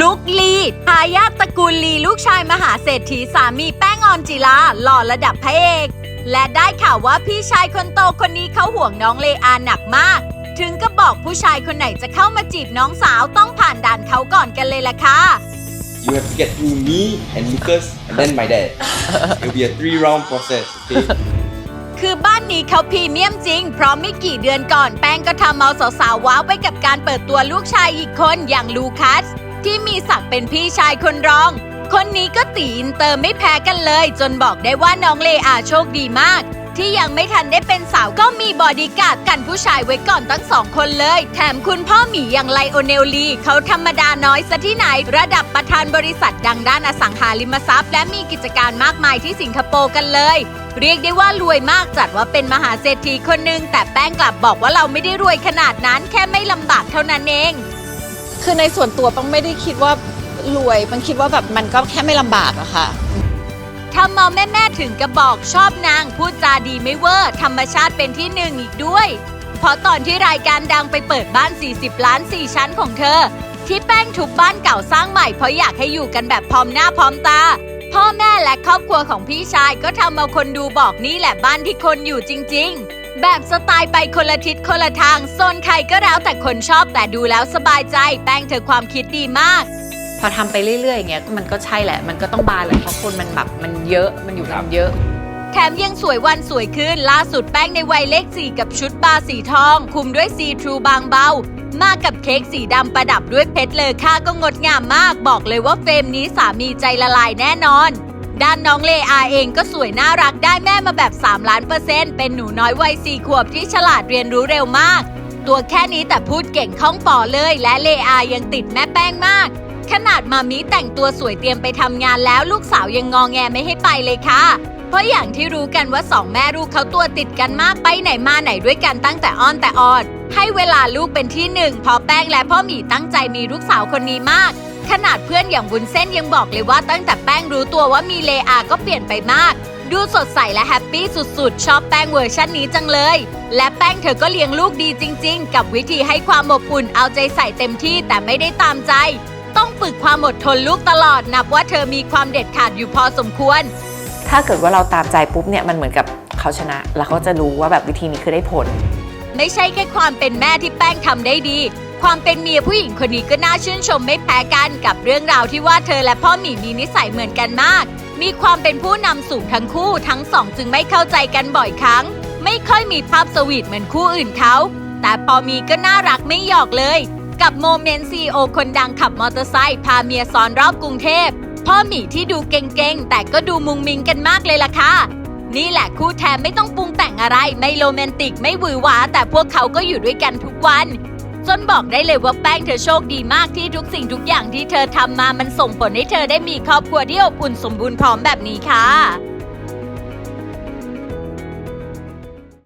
ลุกลีทายาทตระกูลลีลูกชายมหาเศรษฐีสามีแป้งออนจิลาหล่อระดับพระเอก และได้ข่าวว่าพี่ชายคนโตคนนี้เขาห่วงน้องเลอาหนักมาก ถึงก็บอกผู้ชายคนไหนจะเข้ามาจีบน้องสาวต้องผ่านด่านเขาก่อนกันเลยล่ะค่ะ You have to get through me and Lucas and then my dad. It'll be a three round process. Okay? คือบ้านนี้เขาพรีเมียมจริง เพราะไม่กี่เดือนก่อนแป้งก็ทำเอาสาวๆว้าวไปกับการเปิดตัวลูกชายอีกคนอย่างลูคัส ที่มีศักดิ์เป็นพี่ชายคนรอง คนนี้ก็ตีอินเตอร์ไม่แพ้กันเลย จนบอกได้ว่าน้องเลอาโชคดีมาก ที่ยังไม่ทันได้เป็นสาวก็มีบอดี้การ์ดกันผู้ชายไว้ก่อนตั้งสองคนเลย แถมคุณพ่อหมีอย่างไลโอเนลลีเขาธรรมดาน้อยซะที่ไหน ระดับประธานบริษัทดังด้านอสังหาริมทรัพย์ และมีกิจการมากมายที่สิงคโปร์กันเลย เรียกได้ว่ารวยมากจัดว่าเป็นมหาเศรษฐีคนหนึ่งแต่แป้งกลับบอกว่าเราไม่ได้รวยขนาดนั้นแค่ไม่ลำบากเท่านั้นเอง คือในส่วนตัวปังไม่ได้คิดว่ารวยปังคิดว่าแบบมันก็แค่ไม่ลำบากอะค่ะทำเอาแม่แม่ถึงกระบอกชอบนางพูดจาดีไม่เวอร์ธรรมชาติเป็นที่หนึ่งอีกด้วย เพราะตอนที่รายการดังไปเปิดบ้าน 40 ล้าน 4 ชั้นของเธอ ที่แป้งทุบบ้านเก่าสร้างใหม่เพราะอยากให้อยู่กันแบบพร้อมหน้าพร้อมตา พ่อแม่และครอบครัวของพี่ชายก็ทำเอาคนดูบอกนี่แหละบ้านที่คนอยู่จริง ๆ แบบสไตล์ไปคนละทิศคนละทางโซนใครก็แล้วแต่คนชอบแต่ดูแล้วสบายใจ แป้งเธอความคิดดีมาก พอทำไปเรื่อยๆอย่างเงี้ยมันก็ใช่แหละ มันก็ต้องบานแหละเพราะคนมันแบบมันเยอะมันอยู่กันเยอะ แถมยังสวยวันสวยขึ้นล่าสุดแป้งในวัยเลข4กับชุดบาร์สีทอง คุมด้วยซีทรูบางเบา มากับเค้กสีดำประดับด้วยเพชรเลอค่าก็งดงามมาก บอกเลยว่าเฟรมนี้สามีใจละลายแน่นอน ด้านน้องเลอาเองก็สวยน่ารักได้แม่มาแบบ 3 ล้านเปอร์เซ็นต์เป็นหนูน้อยวัย4ขวบที่ฉลาดเรียนรู้เร็วมาก ตัวแค่นี้แต่พูดเก่งคล่องปอเลย และเลอายังติดแม่แป้งมาก ขนาดมามีแต่งตัวสวยเตรียมไปทำงานแล้วลูกสาวยังงองแงไม่ให้ไปเลยค่ะเพราะอย่างที่รู้กันว่าสองแม่ลูกเขาตัวติดกันมากไปไหนมาไหนด้วยกันตั้งแต่อ้อนแต่ออดให้เวลาลูกเป็นที่หนึ่งพอแป้งและพ่อหมีตั้งใจมีลูกสาวคนนี้มาก ขนาดเพื่อนอย่างบุญเส้นยังบอกเลยว่าตั้งแต่แป้งรู้ตัวว่ามีเลอาก็เปลี่ยนไปมาก ดูสดใสและแฮปปี้สุดๆ ชอบแป้งเวอร์ชันนี้จังเลย และแป้งเธอก็เลี้ยงลูกดีจริง ๆ กับวิธีให้ความอบอุ่นเอาใจใส่เต็มที่แต่ไม่ได้ตามใจ ต้องฝึกความอดทนลูกตลอดนับว่าเธอมีความเด็ดขาดอยู่พอสมควร ถ้าเกิดว่าเราตามใจปุ๊บเนี่ยมันเหมือนกับเขาชนะ แล้วเขาจะรู้ว่าแบบวิธีนี้คือได้ผล ไม่ใช่แค่ความเป็นแม่ที่แป้งทำได้ดี ความเป็นเมียผู้หญิงคนนี้ก็น่าชื่นชมไม่แพ้กันกับเรื่องราวที่ว่าเธอและพ่อหมีมีนิสัยเหมือนกันมาก มีความเป็นผู้นำสูงทั้งคู่ทั้งสองจึงไม่เข้าใจกันบ่อยครั้ง ไม่ค่อยมีภาพสวีทเหมือนคู่อื่นเขา แต่พอมีก็น่ารักไม่หยอกเลย กับโมเมนต์ซีโอคนดังขับมอเตอร์ไซค์พาเมียซ้อนรอบกรุงเทพพ่อหมีที่ดูเก่งๆ แต่ก็ดูมุงมิงกันมากเลยล่ะค่ะ นี่แหละคู่แทนไม่ต้องปรุงแต่งอะไร ไม่โรแมนติกไม่หวือหวาแต่พวกเขาก็อยู่ด้วยกันทุกวัน จนบอกได้เลยว่าแป้งเธอโชคดีมากที่ทุกสิ่งทุกอย่างที่เธอทำมามันส่งผลให้เธอได้มีครอบครัวที่อบอุ่นสมบูรณ์พร้อมแบบนี้ค่ะ